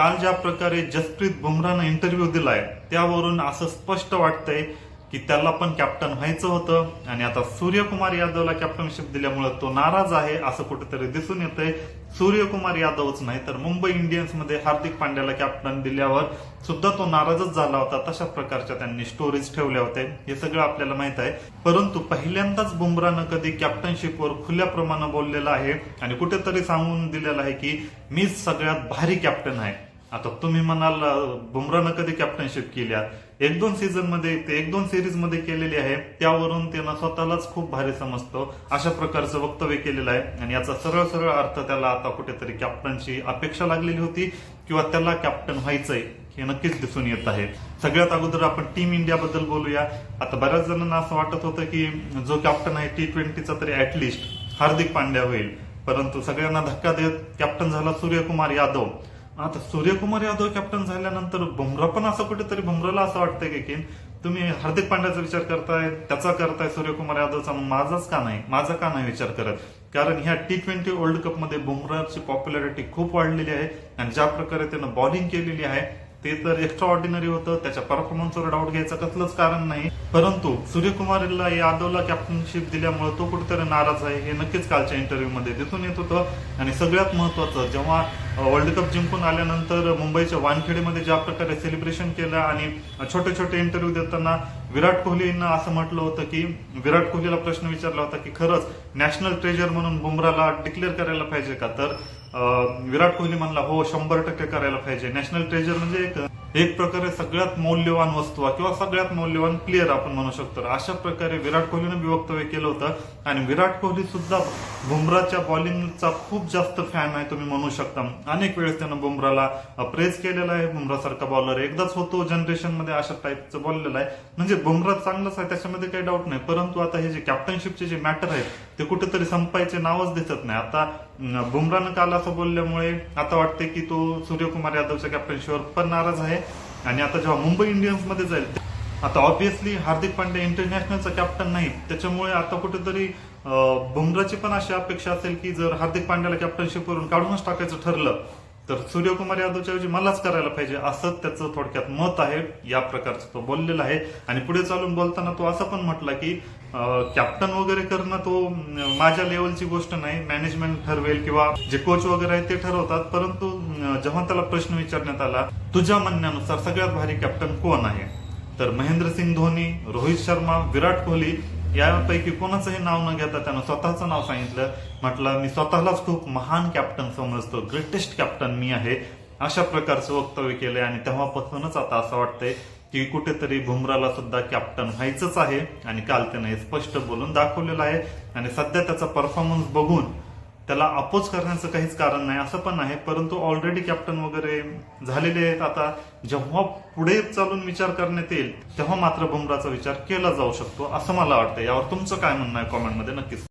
काल ज्या प्रकारे जसप्रीत बुमरानं इंटरव्ह्यू दिलाय त्यावरून असं स्पष्ट वाटतंय की त्याला पण कॅप्टन व्हायचं होतं. आणि आता सूर्यकुमार यादवला कॅप्टनशिप दिल्यामुळे तो नाराज आहे असं कुठेतरी दिसून येतंय. सूर्यकुमार यादवच नाही तर मुंबई इंडियन्समध्ये हार्दिक पांड्याला कॅप्टन दिल्यावर सुद्धा तो नाराजच झाला होता. तशा प्रकारच्या त्यांनी स्टोरीज ठेवल्या होत्या. हे सगळं आपल्याला माहीत आहे. परंतु पहिल्यांदाच बुमरानं कधी कॅप्टनशिपवर खुल्या प्रमाणात बोललेलं आहे. आणि कुठेतरी सांगून दिलेलं आहे की मीच सगळ्यात भारी कॅप्टन आहे. आता तुम्ही म्हणाल बुमरानं कधी कॅप्टनशिप केल्या एक दोन सीझनमध्ये ते एक दोन सिरीजमध्ये केलेली आहे. त्यावरून त्यांना स्वतःलाच खूप भारी समजतो. अशा प्रकारचं वक्तव्य केलेलं आहे. आणि याचा सरळ सरळ अर्थ त्याला आता कुठेतरी कॅप्टनची अपेक्षा लागलेली होती किंवा त्याला कॅप्टन व्हायचंय हे नक्कीच दिसून येत आहे. सगळ्यात अगोदर आपण टीम इंडियाबद्दल बोलूया. आता बऱ्याच जणांना असं वाटत होतं की जो कॅप्टन आहे टी ट्वेंटीचा तरी ऍटलिस्ट हार्दिक पांड्या होईल. परंतु सगळ्यांना धक्का देत कॅप्टन झाला सूर्यकुमार यादव. आता सूर्यकुमार यादव कॅप्टन झाल्यानंतर बुमरा पण असं कुठेतरी बुमराला असं वाटतंय की की तुम्ही हार्दिक पांड्याचा विचार करताय त्याचा करताय सूर्यकुमार यादवचा मग माझाच का नाही? माझा का नाही विचार करत? कारण ह्या टी ट्वेंटी वर्ल्ड कपमध्ये बुमराची पॉप्युलॅरिटी खूप वाढलेली आहे आणि ज्या प्रकारे त्यानं बॉलिंग केलेली आहे ते तर एक्स्ट्रा ऑर्डिनरी होतं. त्याच्या परफॉर्मन्सवर डाऊट घ्यायचं कसलंच कारण नाही. परंतु सूर्यकुमारला यादवला कॅप्टनशिप दिल्यामुळे तो कुठेतरी नाराज आहे. हे नक्कीच कालच्या इंटरव्ह्यूमध्ये दिसून येत होतं. आणि सगळ्यात महत्वाचं जेव्हा वर्ल्ड कप जिंकून आल्यानंतर मुंबईच्या वानखेडेमध्ये ज्या प्रकारे सेलिब्रेशन केलं आणि छोटे छोटे इंटरव्ह्यू देताना विराट कोहलीनं असं म्हटलं होतं की विराट कोहलीला प्रश्न विचारला होता की खरंच नॅशनल ट्रेजर म्हणून बुमराला डिक्लेअर करायला पाहिजे का? तर विराट कोहली म्हणला हो शंभर टक्के करायला पाहिजे. नॅशनल ट्रेजर म्हणजे एक एक प्रकारे सगळ्यात मौल्यवान वस्तू किंवा सगळ्यात मौल्यवान प्लेअर आपण म्हणू शकतो. अशा प्रकारे विराट कोहलीनं बी वक्तव्य केलं होतं. आणि विराट कोहली सुद्धा बुमराच्या बॉलिंगचा खूप जास्त फॅन आहे तुम्ही म्हणू शकता. अनेक वेळेस त्यानं बुमराला प्रेज केलेला आहे. बुमरासारखा बॉलर एकदाच होतो जनरेशनमध्ये अशा टाईपचं बोललेलं आहे. म्हणजे बुमरा चांगलाच आहे त्याच्यामध्ये काही डाऊट नाही. परंतु आता हे जे कॅप्टनशिपचे जे मॅटर आहेत ते कुठेतरी संपायचे नावच दिसत नाही. आता बुमरानं काल असं बोलल्यामुळे आता वाटते की तो सूर्यकुमार यादवच्या कॅप्टनशीवर पण नाराज आहे. आणि आता जेव्हा मुंबई इंडियन्समध्ये जाईल आता ऑब्विसली हार्दिक पांड्या इंटरनॅशनलचा कॅप्टन नाही त्याच्यामुळे आता कुठेतरी बुमराची पण अशी अपेक्षा असेल की जर हार्दिक पांड्याला कॅप्टनशिपवरून काढूनच टाकायचं ठरलं तर सूर्यकुमार यादवच्या ऐवजी मलाच करायला पाहिजे असं त्याचं थोडक्यात मत आहे या प्रकारचं तो बोललेला आहे. आणि पुढे चालून बोलताना तो असं पण म्हटला की कॅप्टन वगैरे करणं तो माझ्या लेवलची गोष्ट नाही. मॅनेजमेंट ठरवेल किंवा जे कोच वगैरे आहेत ते ठरवतात. परंतु जेव्हा त्याला प्रश्न विचारण्यात आला तुझ्या म्हणण्यानुसार सगळ्यात भारी कॅप्टन कोण आहे? तर महेंद्रसिंग धोनी रोहित शर्मा विराट कोहली यापैकी कोणाचंही नाव न घेता त्यानं स्वतःचं नाव सांगितलं. म्हटलं मी स्वतःलाच खूप महान कॅप्टन समजतो. ग्रेटेस्ट कॅप्टन मी आहे. अशा प्रकारचं वक्तव्य केलंय आणि तेव्हापासूनच आता असं वाटतंय की कुठेतरी बुमराला सुद्धा कॅप्टन व्हायचंच आहे. आणि काल त्यानं हे स्पष्ट बोलून दाखवलेलं आहे. आणि सध्या त्याचा परफॉर्मन्स बघून त्याला अपोज करण्याचं काहीच कारण नाही असं पण आहे. परंतु ऑलरेडी कॅप्टन वगैरे झालेले आहेत. आता जेव्हा पुढे चालून विचार करण्यात येईल तेव्हा मात्र बुमराचा विचार केला जाऊ शकतो असं मला वाटतं. यावर तुमचं काय म्हणणं आहे? कॉमेंटमध्ये नक्कीच.